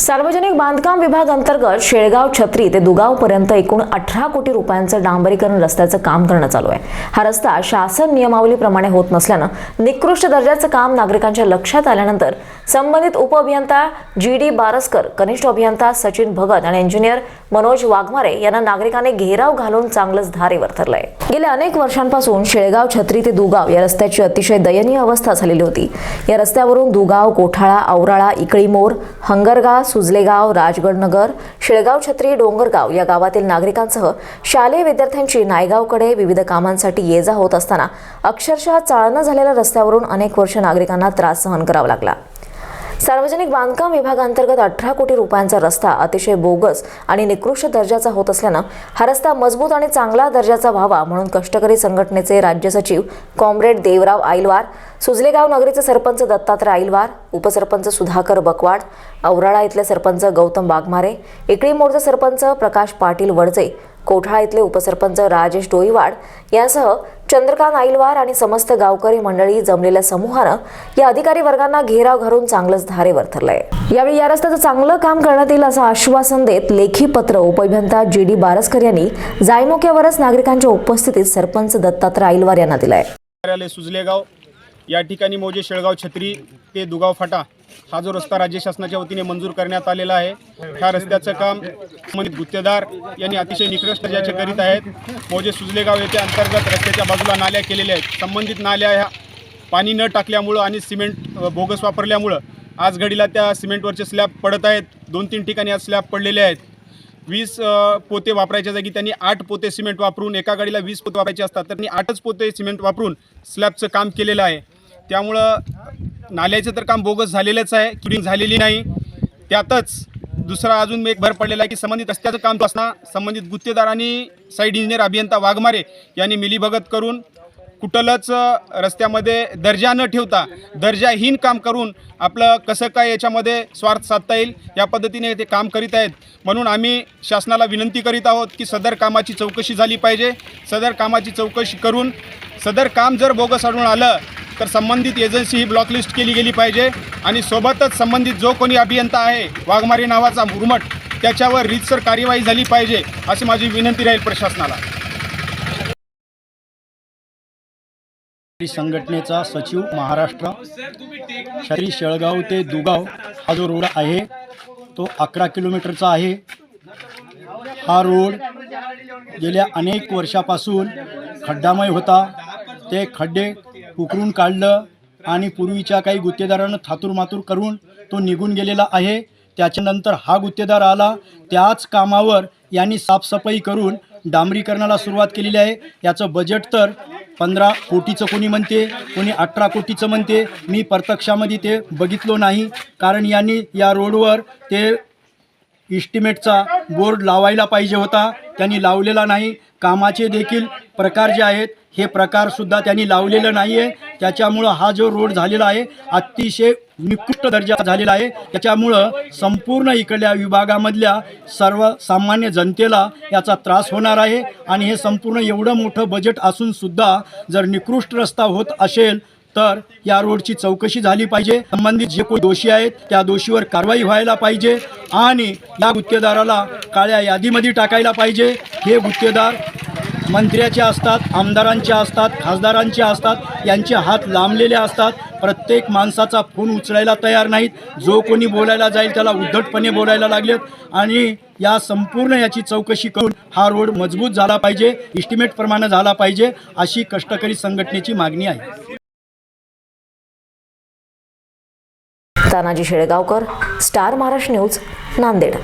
सार्वजनिक बांधकाम विभाग अंतर्गत शेळगाव छत्री ते दुगाव पर्यंत एकूण अठरा कोटी रुपयांचं डांबरीकरण रस्त्याचं काम करणं चालू आहे. हा रस्ता शासन नियमावलीप्रमाणे होत नसल्यानं निकृष्ट दर्जाचं काम नागरिकांच्या लक्षात आल्यानंतर संबंधित उपअभियंता जी डी बारसकर कनिष्ठ अभियंता सचिन भगत आणि इंजिनियर मनोज वाघमारे यांना नागरिकांनी घेराव घालून चांगलंच धारेवर धरलंय. गेल्या अनेक वर्षांपासून शेळगाव छत्री ते दुगाव या रस्त्याची अतिशय दयनीय अवस्था झालेली होती. या रस्त्यावरून दुगाव कोठाळा औराळा इकळीमोर हंगरगा सुजलेगाव राजगडनगर शेळगाव छत्री डोंगरगाव या गावातील नागरिकांसह शालेय विद्यार्थ्यांची नायगावकडे विविध कामांसाठी ये जा होत असताना अक्षरशः चाळणं झालेल्या रस्त्यावरून अनेक वर्ष नागरिकांना त्रास सहन करावा लागला. सार्वजनिक बांधकाम विभागांतर्गत अठरा कोटी रुपयांचा रस्ता अतिशय बोगस आणि निकृष्ट दर्जाचा होत असल्यानं हा रस्ता मजबूत आणि चांगला दर्जाचा व्हावा म्हणून कष्टकरी संघटनेचे राज्य सचिव कॉम्रेड देवराव आईलवार सुजलेगाव नगरीचे सरपंच दत्तात्रय आईलवार उपसरपंच सुधाकर बकवाड औराळा इथले सरपंच गौतम वाघमारे इकळी मोडचे सरपंच प्रकाश पाटील वडजे कोठा इथले उपसरपंच राजेश डोईवाड यांसह चंद्रकांत आईलवार आणि समस्त गावकरी मंडळी जमलेल्या समूहानं या अधिकारी वर्गांना घेराव घालून चांगलंच धारेवर धरलंय यावेळी या रस्त्याचं चांगलं काम करण्यात येईल असं आश्वासन देत लेखी पत्र उपअभियंता जी डी बारसकर यांनी जायमोक्यावरच नागरिकांच्या उपस्थितीत सरपंच दत्तात्रय आईलवार यांना दिलाय. कार्यालय सुजलेगाव या ठिकाणी मोजे शेळगाव छत्री ते दुगाव फाटा हा जो रस्ता राज्य शासनाच्या वतीने मंजूर करण्यात आलेला आहे ह्या रस्त्याचं काम संबंधित गुत्तेदार यांनी अतिशय निकृष्ट ज्याचे करीत आहेत. मोजे सुजलेगाव येथे अंतर्गत रस्त्याच्या बाजूला नाल्या केलेल्या आहेत. संबंधित नाल्या ह्या पाणी न टाकल्यामुळं आणि सिमेंट बोगस वापरल्यामुळं आज घडीला त्या सिमेंटवरचे स्लॅब पडत आहेत. दोन तीन ठिकाणी आज स्लॅब पडलेले आहेत. वीस पोते वापरायच्या जागी त्यांनी आठ पोते सिमेंट वापरून एका गाडीला वीस पोते वापरायचे असतात तर त्यांनी आठच पोते सिमेंट वापरून स्लॅबचं काम केलेलं आहे. त्यामुळं नाल्याचं तर काम बोगस झालेलंच आहे क्युरिंग झालेली नाही. त्यातच दुसरा अजून एक भर पडलेला आहे की संबंधित रस्त्याचं काम असणार संबंधित गुत्तेदार आणि साईड इंजिनियर अभियंता वाघमारे यांनी मिलीभगत करून कुठलंच रस्त्यामध्ये दर्जा न ठेवता दर्जाहीन काम करून आपलं कसं काय याच्यामध्ये स्वार्थ साधता येईल या पद्धतीने ते काम करीत आहेत. म्हणून आम्ही शासनाला विनंती करीत आहोत की सदर कामाची चौकशी झाली पाहिजे. सदर कामाची चौकशी करून सदर काम जर बोगस आढळून आलं तर संबंधित एजन्सी ही ब्लॉकलिस्ट केली गेली पाहिजे. आणि सोबतच संबंधित जो कोणी अभियंता आहे वाघमारी नावाचा मुरमट त्याच्यावर रीतसर कार्यवाही झाली पाहिजे अशी माझी विनंती राहील प्रशासनाला. संघटनेचा सचिव महाराष्ट्र श्री शेळगाव ते दुगाव हा जो रोड आहे तो अकरा किलोमीटरचा आहे. हा रोड गेल्या अनेक वर्षापासून खड्डामय होता. ते खड्डे उकरून काढलं आणि पूर्वीच्या काही गुत्तेदारानं थातूरमातूर करून तो निघून गेलेला आहे. त्याच्यानंतर हा गुत्तेदार आला. त्याच कामावर यांनी साफसफाई करून डांबरीकरणाला सुरुवात केलेली आहे. याचं बजेट तर पंधरा कोटीचं कोणी म्हणते कोणी अठरा कोटीचं म्हणते. मी प्रत्यक्षामध्ये ते बघितलो नाही. कारण यांनी या रोडवर ते इस्टिमेटचा बोर्ड लावायला पाहिजे होता. त्यांनी लावलेला नाही. कामाचे देखील प्रकार जे आहेत हे प्रकारसुद्धा त्यांनी लावलेलं नाही आहे त्याच्यामुळं हा जो रोड झालेला आहे अतिशय निकृष्ट दर्जा झालेला आहे. त्याच्यामुळं संपूर्ण इकडल्या विभागामधल्या सर्वसामान्य जनतेला याचा त्रास होणार आहे. आणि हे संपूर्ण एवढं मोठं बजेट असूनसुद्धा जर निकृष्ट रस्ता होत असेल तर या रोडची चौकशी झाली पाहिजे. संबंधित जे कोणी दोषी आहेत त्या दोषीवर कारवाई व्हायला पाहिजे आणि या गुत्तेदाराला काळ्या यादीमध्ये टाकायला पाहिजे. हे गुत्तेदार मंत्र्याचे असतात आमदारांचे असतात खासदारांचे असतात यांचे हात लांबलेले असतात. प्रत्येक माणसाचा फोन उचलायला तयार नाहीत. जो कोणी बोलायला जाईल त्याला उद्धटपणे बोलायला लागलेत आणि या संपूर्ण याची चौकशी करून हा रोड मजबूत झाला पाहिजे इस्टिमेटप्रमाणे झाला पाहिजे अशी कष्टकरी संघटनेची मागणी आहे. Tanaji Shelgaonkar star Maharashtra news Nanded.